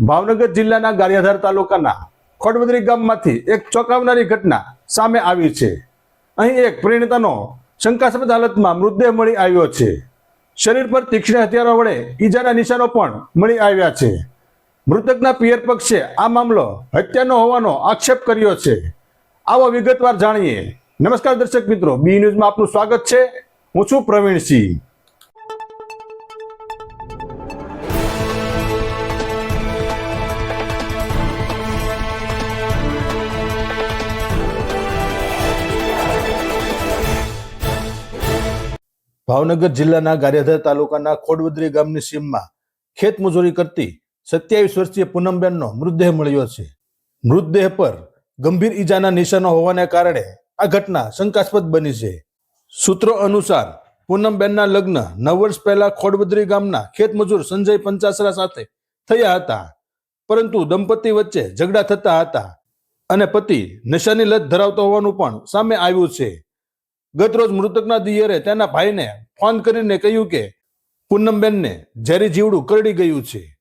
ભાવનગર જિલ્લાના ગારિયાધાર તાલુકાના ખોડબદરી ગામમાંથી એક ચોંકાવનારી ઘટના સામે આવી છે. અહીં એક પરિણીતાનો શંકાસ્પદ હાલતમાં મૃતદેહ મળી આવ્યો છે. શરીર પર તીક્ષ્ણ હથિયારો વડે ઈજાના નિશાનો પણ મળી આવ્યા છે. મૃતકના પિયર પક્ષે આ મામલો હત્યાનો હોવાનો આક્ષેપ કર્યો છે. આવો વિગતવાર જાણીએ. નમસ્કાર દર્શક મિત્રો, બી ન્યૂઝમાં આપનું સ્વાગત છે. હું છું પ્રવીણસિંહ. ભાવનગર જિલ્લાના ગારિયાધર તાલુકાના ખોડવદરી ગામની સીમમાં ખેત મજૂરી કરતી સત્યાવીસ વર્ષીય પૂનમબેનનો મૃતદેહ મળ્યો છે. મૃતદેહ પર ગંભીર ઈજાના નિશાનો હોવાને કારણે આ ઘટના શંકાસ્પદ બની છે. સૂત્રો અનુસાર પૂનમબેનના લગ્ન નવ વર્ષ પહેલા ખોડવદરી ગામના ખેત મજૂર સંજય પંચાસરા સાથે થયા હતા. પરંતુ દંપતી વચ્ચે ઝઘડા થતા હતા અને પતિ નશાની લત ધરાવતો હોવાનું પણ સામે આવ્યું છે. ગતરોજ મૃતકના દિયરે તેના ભાઈને ફોન કરીને કહ્યું કે, પૂનમબેનને ઝેરી જીવડું કરડી ગયું છે.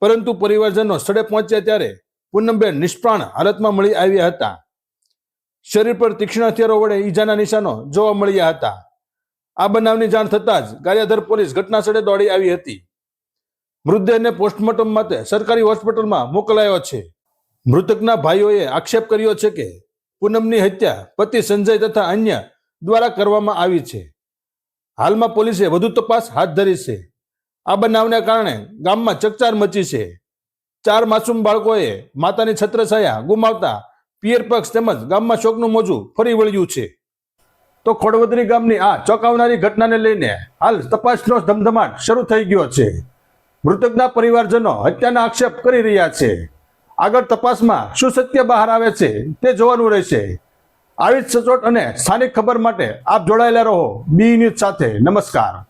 પરંતુ પરિવારજનો સ્થળે પહોંચ્યા ત્યારે પૂનમબેન નિષ્પ્રાણ હાલતમાં મળી આવ્યા હતા. શરીર પર તીક્ષ્ણ હથિયારો વડે ઈજાના નિશાનો જોવા મળ્યા હતા. આ બનાવની જાણ થતાં જ ગારિયાધર પોલીસ ઘટના સ્થળે દોડી આવી હતી. મૃતદેહને પોસ્ટમોર્ટમ માટે સરકારી હોસ્પિટલમાં મોકલાયો છે. મૃતકના ભાઈઓએ આક્ષેપ કર્યો છે કે, પૂનમની હત્યા પતિ સંજય તથા અન્ય દ્વારા કરવામાં આવી છે. હાલમાં પોલીસે વધુ તપાસ હાથ ધરી છે. આ બનાવને કારણે ગામમાં ચકચાર મચી છે. ચાર માસૂમ બાળકોએ માતાની છત્રછાયા ગુમાવતા પિયર પક્ષ તેમજ ગામમાં શોકનું મોજું ફરી વળ્યું છે. તો ખોડવદરી ગામની આ ચોંકાવનારી ઘટનાને લઈને હાલ તપાસનો ધમધમાટ શરૂ થઈ ગયો છે. મૃતકના પરિવારજનો હત્યાના આક્ષેપ કરી રહ્યા છે. આગળ તપાસમાં શું સત્ય બહાર આવે છે તે જોવાનું રહેશે. આવી જ સચોટ અને સ્થાનિક ખબર માટે આપ જોડાયેલા રહો બી ન્યૂઝ સાથે. નમસ્કાર.